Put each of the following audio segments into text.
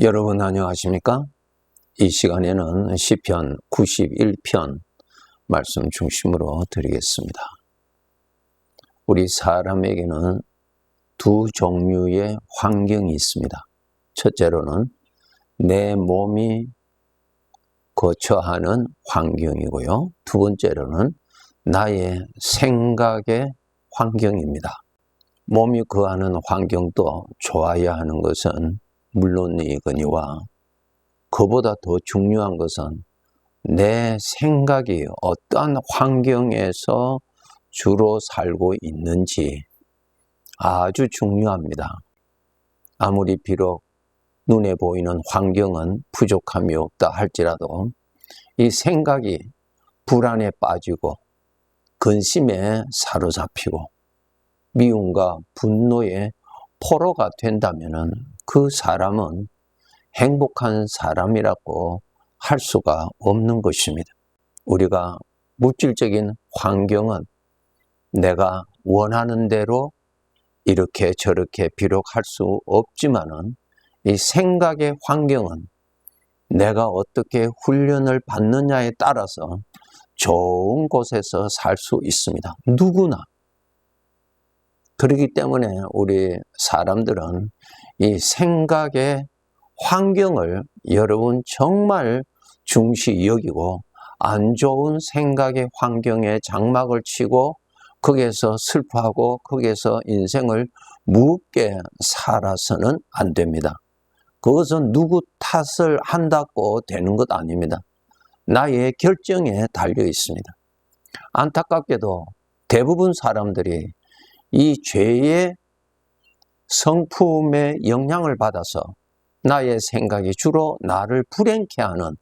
여러분 안녕하십니까? 이 시간에는 시편 91편 말씀 중심으로 드리겠습니다. 우리 사람에게는 두 종류의 환경이 있습니다. 첫째로는 내 몸이 거처하는 환경이고요. 두 번째로는 나의 생각의 환경입니다. 몸이 거하는 환경도 좋아야 하는 것은 물론이거니와 그보다 더 중요한 것은 내 생각이 어떠한 환경에서 주로 살고 있는지 아주 중요합니다. 아무리 비록 눈에 보이는 환경은 부족함이 없다 할지라도 이 생각이 불안에 빠지고 근심에 사로잡히고 미움과 분노에 포로가 된다면 그 사람은 행복한 사람이라고 할 수가 없는 것입니다. 우리가 물질적인 환경은 내가 원하는 대로 이렇게 저렇게 비록 할 수 없지만은 이 생각의 환경은 내가 어떻게 훈련을 받느냐에 따라서 좋은 곳에서 살 수 있습니다. 누구나. 그렇기 때문에 우리 사람들은 이 생각의 환경을 여러분 정말 중시 여기고 안 좋은 생각의 환경에 장막을 치고 거기에서 슬퍼하고 거기에서 인생을 무겁게 살아서는 안 됩니다. 그것은 누구 탓을 한다고 되는 것 아닙니다. 나의 결정에 달려 있습니다. 안타깝게도 대부분 사람들이 이 죄의 성품의 영향을 받아서 나의 생각이 주로 나를 불행케 하는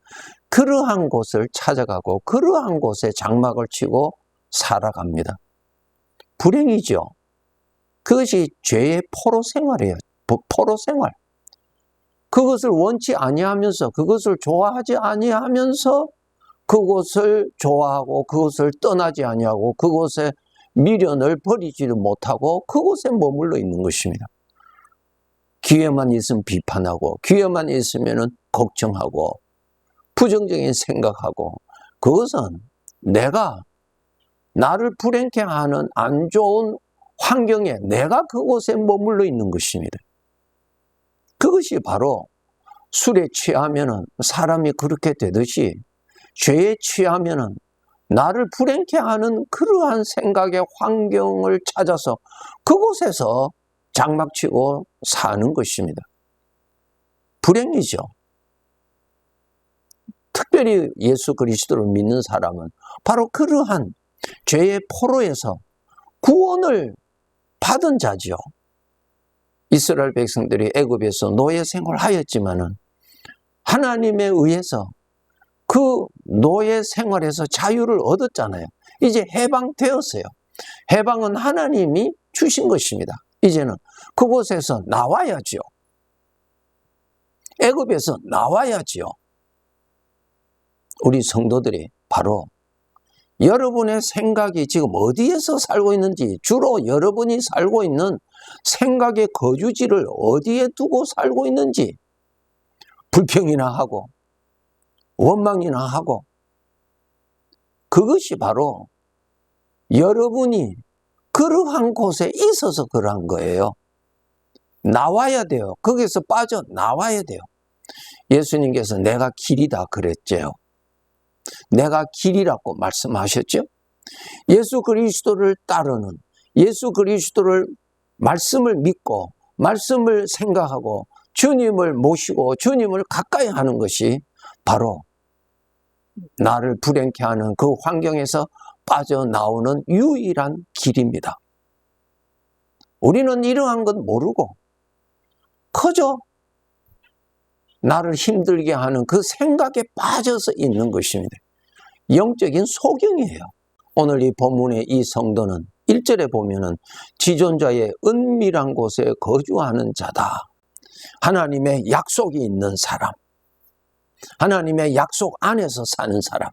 그러한 곳을 찾아가고 그러한 곳에 장막을 치고 살아갑니다. 불행이죠. 그것이 죄의 포로 생활이에요. 포로 생활. 그것을 원치 아니하면서 그것을 좋아하지 아니하면서 그곳을 좋아하고 그것을 떠나지 아니하고 그곳에 미련을 버리지도 못하고 그곳에 머물러 있는 것입니다. 기회만 있으면 비판하고 기회만 있으면 걱정하고 부정적인 생각하고 그것은 내가 나를 불행케 하는 안 좋은 환경에 내가 그곳에 머물러 있는 것입니다. 그것이 바로 술에 취하면은 사람이 그렇게 되듯이 죄에 취하면은 나를 불행케 하는 그러한 생각의 환경을 찾아서 그곳에서 장막치고 사는 것입니다. 불행이죠. 특별히 예수 그리스도를 믿는 사람은 바로 그러한 죄의 포로에서 구원을 받은 자지요. 이스라엘 백성들이 애굽에서 노예 생활하였지만은 하나님에 의해서 그 노예 생활에서 자유를 얻었잖아요. 이제 해방되었어요. 해방은 하나님이 주신 것입니다. 이제는 그곳에서 나와야지요. 애굽에서 나와야지요. 우리 성도들이 바로 여러분의 생각이 지금 어디에서 살고 있는지 주로 여러분이 살고 있는 생각의 거주지를 어디에 두고 살고 있는지 불평이나 하고 원망이나 하고 그것이 바로 여러분이 그러한 곳에 있어서 그러한 거예요. 나와야 돼요. 거기서 빠져 나와야 돼요. 예수님께서 내가 길이다 그랬죠. 내가 길이라고 말씀하셨죠. 예수 그리스도를 따르는 예수 그리스도를 말씀을 믿고 말씀을 생각하고 주님을 모시고 주님을 가까이 하는 것이 바로 나를 불행케 하는 그 환경에서 빠져나오는 유일한 길입니다. 우리는 이러한 건 모르고 커져 나를 힘들게 하는 그 생각에 빠져서 있는 것입니다. 영적인 소경이에요. 오늘 이 본문의 이 성도는 1절에 보면은 지존자의 은밀한 곳에 거주하는 자다. 하나님의 약속이 있는 사람. 하나님의 약속 안에서 사는 사람.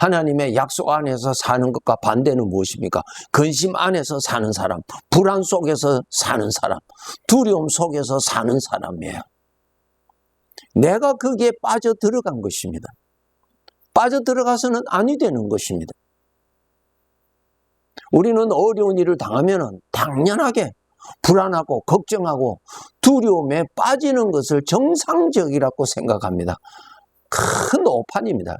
하나님의 약속 안에서 사는 것과 반대는 무엇입니까? 근심 안에서 사는 사람, 불안 속에서 사는 사람, 두려움 속에서 사는 사람이에요. 내가 거기에 빠져 들어간 것입니다. 빠져 들어가서는 아니 되는 것입니다. 우리는 어려운 일을 당하면 당연하게 불안하고 걱정하고 두려움에 빠지는 것을 정상적이라고 생각합니다. 큰 오판입니다.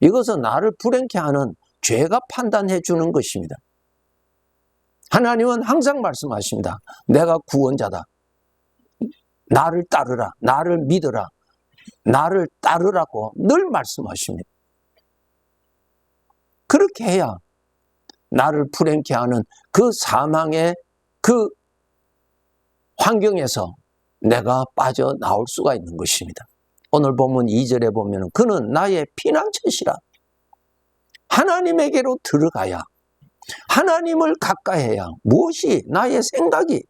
이것은 나를 불행케 하는 죄가 판단해 주는 것입니다. 하나님은 항상 말씀하십니다. 내가 구원자다. 나를 따르라. 나를 믿어라. 나를 따르라고 늘 말씀하십니다. 그렇게 해야 나를 불행케 하는 그 사망의 그 환경에서 내가 빠져나올 수가 있는 것입니다. 오늘 보면 2절에 보면 그는 나의 피난처시라. 하나님에게로 들어가야 하나님을 가까이 해야 무엇이 나의 생각이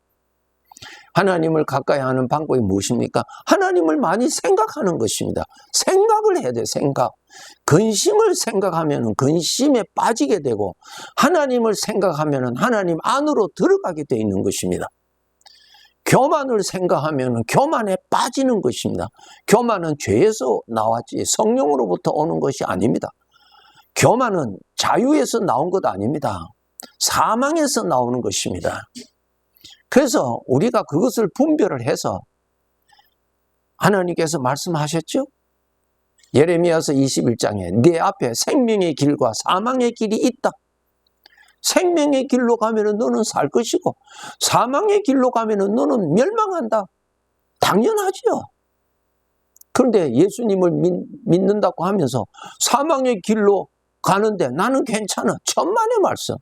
하나님을 가까이 하는 방법이 무엇입니까? 하나님을 많이 생각하는 것입니다. 생각을 해야 돼, 생각. 근심을 생각하면 근심에 빠지게 되고, 하나님을 생각하면 하나님 안으로 들어가게 되어 있는 것입니다. 교만을 생각하면 교만에 빠지는 것입니다. 교만은 죄에서 나왔지 성령으로부터 오는 것이 아닙니다. 교만은 자유에서 나온 것 아닙니다. 사망에서 나오는 것입니다. 그래서 우리가 그것을 분별을 해서 하나님께서 말씀하셨죠? 예레미야서 21장에 내 앞에 생명의 길과 사망의 길이 있다. 생명의 길로 가면은 너는 살 것이고 사망의 길로 가면은 너는 멸망한다. 당연하지요. 그런데 예수님을 믿, 는다고 하면서 사망의 길로 가는데 나는 괜찮아. 천만의 말씀.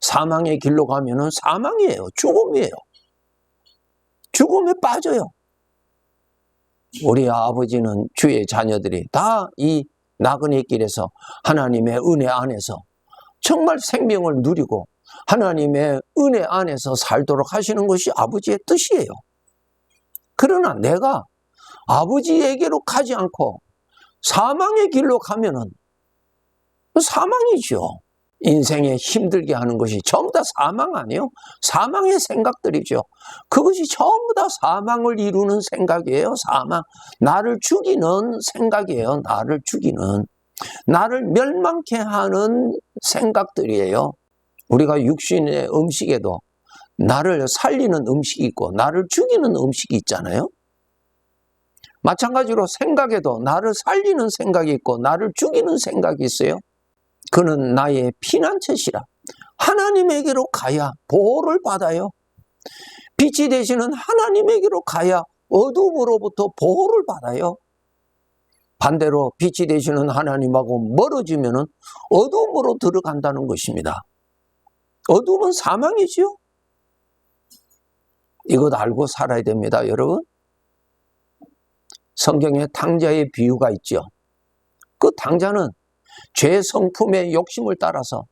사망의 길로 가면은 사망이에요. 죽음이에요. 죽음에 빠져요. 우리 아버지는 주의 자녀들이 다 이 나그네 길에서 하나님의 은혜 안에서 정말 생명을 누리고 하나님의 은혜 안에서 살도록 하시는 것이 아버지의 뜻이에요. 그러나 내가 아버지에게로 가지 않고 사망의 길로 가면은 사망이죠. 인생에 힘들게 하는 것이 전부 다 사망 아니에요? 사망의 생각들이죠. 그것이 전부 다 사망을 이루는 생각이에요. 사망. 나를 죽이는 생각이에요. 나를 죽이는. 나를 멸망케 하는 생각들이에요. 우리가 육신의 음식에도 나를 살리는 음식이 있고 나를 죽이는 음식이 있잖아요. 마찬가지로 생각에도 나를 살리는 생각이 있고 나를 죽이는 생각이 있어요. 그는 나의 피난처시라. 하나님에게로 가야 보호를 받아요. 빛이 되시는 하나님에게로 가야 어둠으로부터 보호를 받아요. 반대로 빛이 되시는 하나님하고 멀어지면 어둠으로 들어간다는 것입니다. 어둠은 사망이지요. 이것 알고 살아야 됩니다, 여러분. 성경에 탕자의 비유가 있죠. 그 탕자는 죄 성품의 욕심을 따라서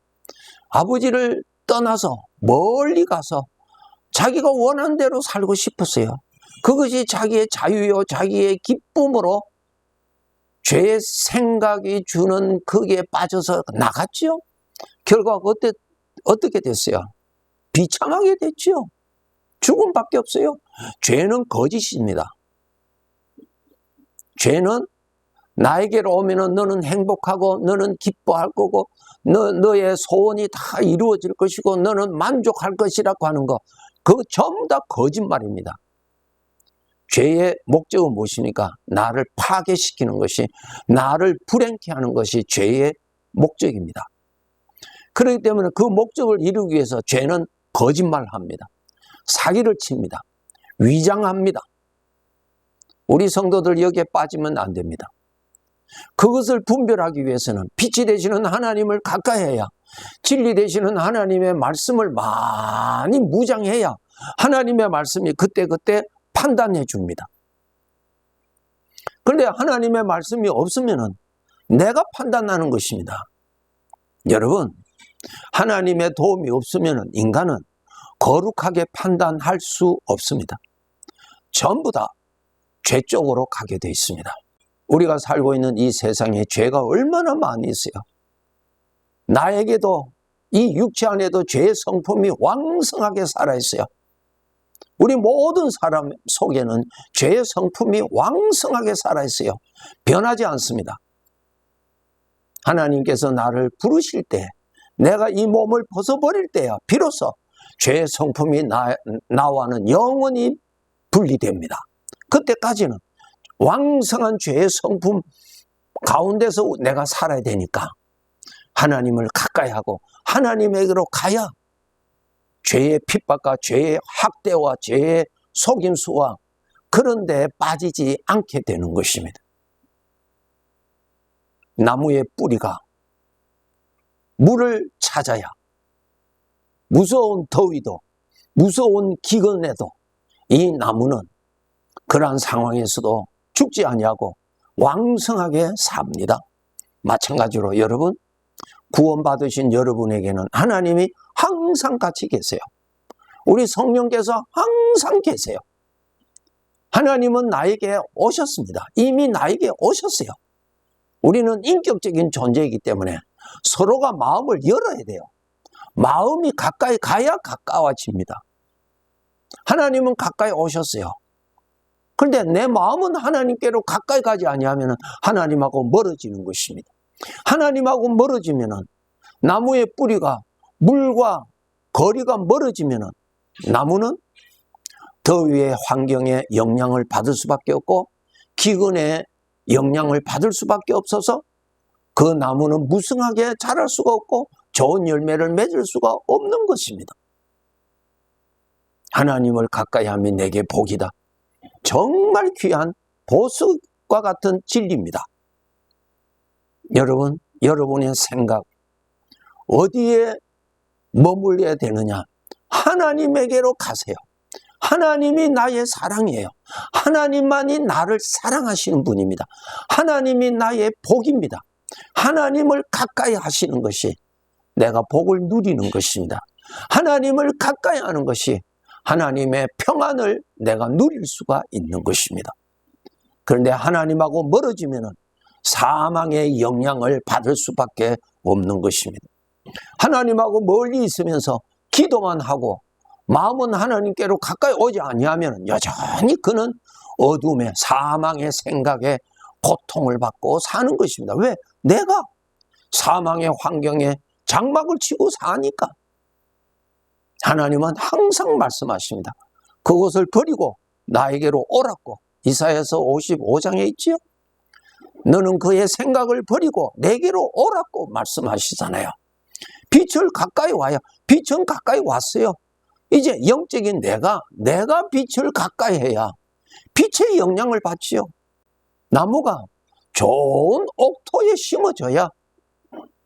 아버지를 떠나서 멀리 가서 자기가 원한 대로 살고 싶었어요. 그것이 자기의 자유요, 자기의 기쁨으로 죄의 생각이 주는 거기에 빠져서 나갔죠. 결과 어때, 어떻게 됐어요? 비참하게 됐죠. 죽음밖에 없어요. 죄는 거짓입니다. 죄는 나에게로 오면은 너는 행복하고 너는 기뻐할 거고 너, 너의 소원이 다 이루어질 것이고 너는 만족할 것이라고 하는 거 그거 전부 다 거짓말입니다. 죄의 목적은 무엇입니까? 나를 파괴시키는 것이 나를 불행케 하는 것이 죄의 목적입니다. 그렇기 때문에 그 목적을 이루기 위해서 죄는 거짓말합니다. 사기를 칩니다. 위장합니다. 우리 성도들 여기에 빠지면 안 됩니다. 그것을 분별하기 위해서는 빛이 되시는 하나님을 가까이 해야 진리 되시는 하나님의 말씀을 많이 무장해야 하나님의 말씀이 그때그때 판단해 줍니다. 그런데 하나님의 말씀이 없으면 내가 판단하는 것입니다. 여러분, 하나님의 도움이 없으면 인간은 거룩하게 판단할 수 없습니다. 전부 다 죄 쪽으로 가게 되어 있습니다. 우리가 살고 있는 이 세상에 죄가 얼마나 많이 있어요. 나에게도 이 육체 안에도 죄의 성품이 왕성하게 살아있어요. 우리 모든 사람 속에는 죄의 성품이 왕성하게 살아있어요. 변하지 않습니다. 하나님께서 나를 부르실 때, 내가 이 몸을 벗어버릴 때야, 비로소 죄의 성품이 나, 나와는 영원히 분리됩니다. 그때까지는 왕성한 죄의 성품 가운데서 내가 살아야 되니까 하나님을 가까이 하고 하나님에게로 가야 죄의 핍박과 죄의 학대와 죄의 속임수와 그런 데 빠지지 않게 되는 것입니다. 나무의 뿌리가 물을 찾아야 무서운 더위도 무서운 기근에도 이 나무는 그러한 상황에서도 죽지 아니하고 왕성하게 삽니다. 마찬가지로 여러분 구원받으신 여러분에게는 하나님이 항상 같이 계세요. 우리 성령께서 항상 계세요. 하나님은 나에게 오셨습니다. 이미 나에게 오셨어요. 우리는 인격적인 존재이기 때문에 서로가 마음을 열어야 돼요. 마음이 가까이 가야 가까워집니다. 하나님은 가까이 오셨어요. 그런데 내 마음은 하나님께로 가까이 가지 아니하면 하나님하고 멀어지는 것입니다. 하나님하고 멀어지면 나무의 뿌리가 물과 거리가 멀어지면 나무는 더위의 환경에 영향을 받을 수밖에 없고 기근의 영향을 받을 수밖에 없어서 그 나무는 무성하게 자랄 수가 없고 좋은 열매를 맺을 수가 없는 것입니다. 하나님을 가까이 하면 내게 복이다. 정말 귀한 보석과 같은 진리입니다. 여러분, 여러분의 생각, 어디에 머물러야 되느냐? 하나님에게로 가세요. 하나님이 나의 사랑이에요. 하나님만이 나를 사랑하시는 분입니다. 하나님이 나의 복입니다. 하나님을 가까이 하시는 것이 내가 복을 누리는 것입니다. 하나님을 가까이 하는 것이 하나님의 평안을 내가 누릴 수가 있는 것입니다. 그런데 하나님하고 멀어지면 사망의 영향을 받을 수밖에 없는 것입니다. 하나님하고 멀리 있으면서 기도만 하고 마음은 하나님께로 가까이 오지 아니하면 여전히 그는 어둠의 사망의 생각에 고통을 받고 사는 것입니다. 왜? 내가 사망의 환경에 장막을 치고 사니까. 하나님은 항상 말씀하십니다. 그것을 버리고 나에게로 오라고 이사야서 55장에 있지요. 너는 그의 생각을 버리고 내게로 오라고 말씀하시잖아요. 빛을 가까이 와야 빛은 가까이 왔어요. 이제 영적인 내가 내가 빛을 가까이 해야 빛의 영향을 받지요. 나무가 좋은 옥토에 심어져야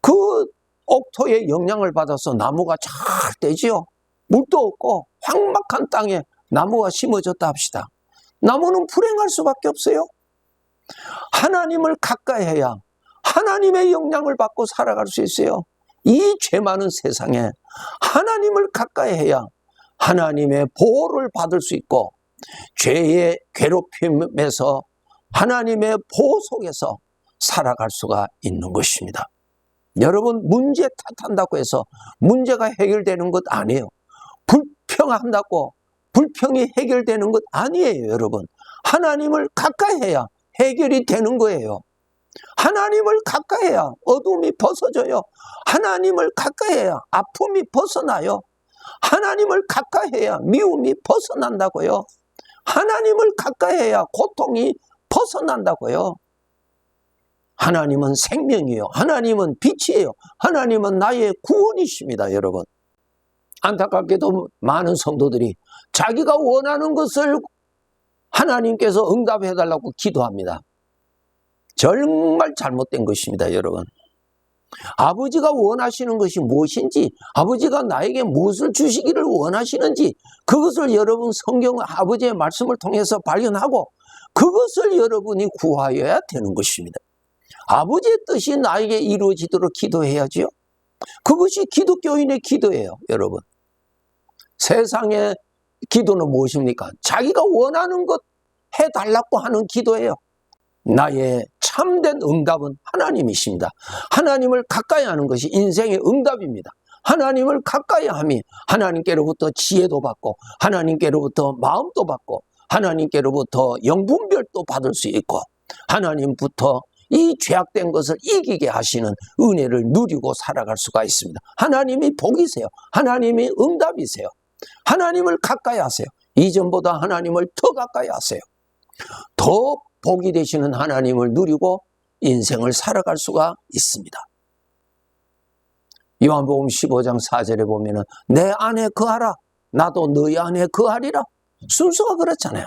그 옥토의 영향을 받아서 나무가 잘 되지요. 물도 없고 황막한 땅에 나무가 심어졌다 합시다. 나무는 불행할 수밖에 없어요. 하나님을 가까이 해야 하나님의 영향을 받고 살아갈 수 있어요. 이 죄 많은 세상에 하나님을 가까이 해야 하나님의 보호를 받을 수 있고 죄의 괴롭힘에서 하나님의 보호 속에서 살아갈 수가 있는 것입니다. 여러분 문제 탓한다고 해서 문제가 해결되는 것 아니에요. 불평한다고 불평이 해결되는 것 아니에요, 여러분. 하나님을 가까이 해야 해결이 되는 거예요. 하나님을 가까이 해야 어둠이 벗어져요. 하나님을 가까이 해야 아픔이 벗어나요. 하나님을 가까이 해야 미움이 벗어난다고요. 하나님을 가까이 해야 고통이 벗어난다고요. 하나님은 생명이요. 하나님은 빛이에요. 하나님은 나의 구원이십니다, 여러분. 안타깝게도 많은 성도들이 자기가 원하는 것을 하나님께서 응답해 달라고 기도합니다. 정말 잘못된 것입니다, 여러분. 아버지가 원하시는 것이 무엇인지, 아버지가 나에게 무엇을 주시기를 원하시는지, 그것을 여러분 성경 아버지의 말씀을 통해서 발견하고, 그것을 여러분이 구하여야 되는 것입니다. 아버지의 뜻이 나에게 이루어지도록 기도해야지요. 그것이 기독교인의 기도예요, 여러분. 세상의 기도는 무엇입니까? 자기가 원하는 것 해달라고 하는 기도예요. 나의 참된 응답은 하나님이십니다. 하나님을 가까이 하는 것이 인생의 응답입니다. 하나님을 가까이 함이 하나님께로부터 지혜도 받고 하나님께로부터 마음도 받고 하나님께로부터 영분별도 받을 수 있고 하나님부터 이 죄악된 것을 이기게 하시는 은혜를 누리고 살아갈 수가 있습니다. 하나님이 복이세요. 하나님이 응답이세요. 하나님을 가까이 하세요. 이전보다 하나님을 더 가까이 하세요. 더 복이 되시는 하나님을 누리고 인생을 살아갈 수가 있습니다. 요한복음 15장 4절에 보면은 내 안에 거하라 나도 너희 안에 거하리라 순서가 그렇잖아요.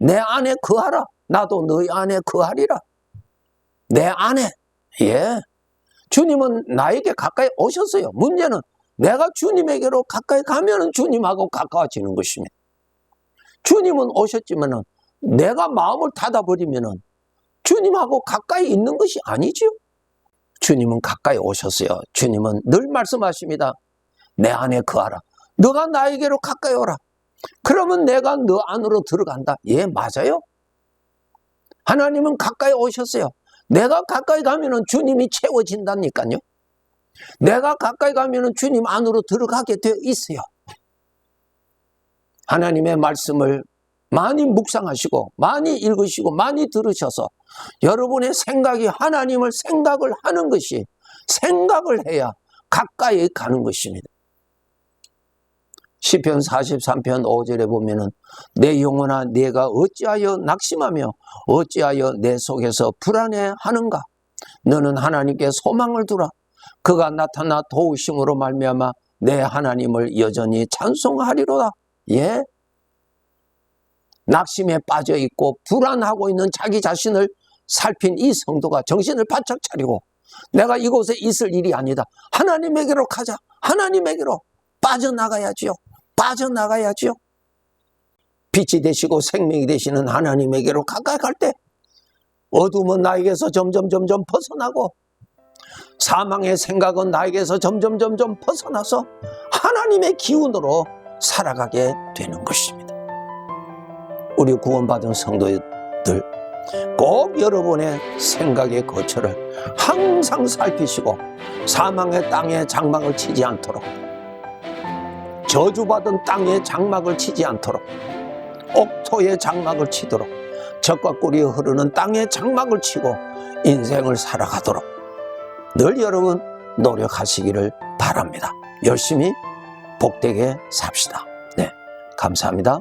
내 안에 거하라 나도 너희 안에 거하리라 내 안에 예 주님은 나에게 가까이 오셨어요. 문제는 내가 주님에게로 가까이 가면은 주님하고 가까워지는 것입니다. 주님은 오셨지만은 내가 마음을 닫아버리면은 주님하고 가까이 있는 것이 아니지요. 주님은 가까이 오셨어요. 주님은 늘 말씀하십니다. 내 안에 거하라. 너가 나에게로 가까이 오라. 그러면 내가 너 안으로 들어간다. 예, 맞아요. 하나님은 가까이 오셨어요. 내가 가까이 가면은 주님이 채워진다니까요. 내가 가까이 가면은 주님 안으로 들어가게 되어 있어요. 하나님의 말씀을 많이 묵상하시고 많이 읽으시고 많이 들으셔서 여러분의 생각이 하나님을 생각을 하는 것이 생각을 해야 가까이 가는 것입니다. 시편 43편 5절에 보면은 내 영혼아 내가 어찌하여 낙심하며 어찌하여 내 속에서 불안해하는가 너는 하나님께 소망을 두라 그가 나타나 도우심으로 말미암아 내 하나님을 여전히 찬송하리로다 예 낙심에 빠져 있고 불안하고 있는 자기 자신을 살핀 이 성도가 정신을 바짝 차리고 내가 이곳에 있을 일이 아니다. 하나님에게로 가자. 하나님에게로 빠져나가야지요. 빠져나가야지요. 빛이 되시고 생명이 되시는 하나님에게로 가까이 갈 때 어둠은 나에게서 점점 점점 벗어나고 사망의 생각은 나에게서 점점 점점 벗어나서 하나님의 기운으로 살아가게 되는 것입니다. 우리 구원받은 성도들 꼭 여러분의 생각의 거처를 항상 살피시고 사망의 땅에 장막을 치지 않도록 저주받은 땅에 장막을 치지 않도록 옥토에 장막을 치도록 적과 꿀이 흐르는 땅에 장막을 치고 인생을 살아가도록 늘 여러분 노력하시기를 바랍니다. 열심히 복되게 삽시다. 네, 감사합니다.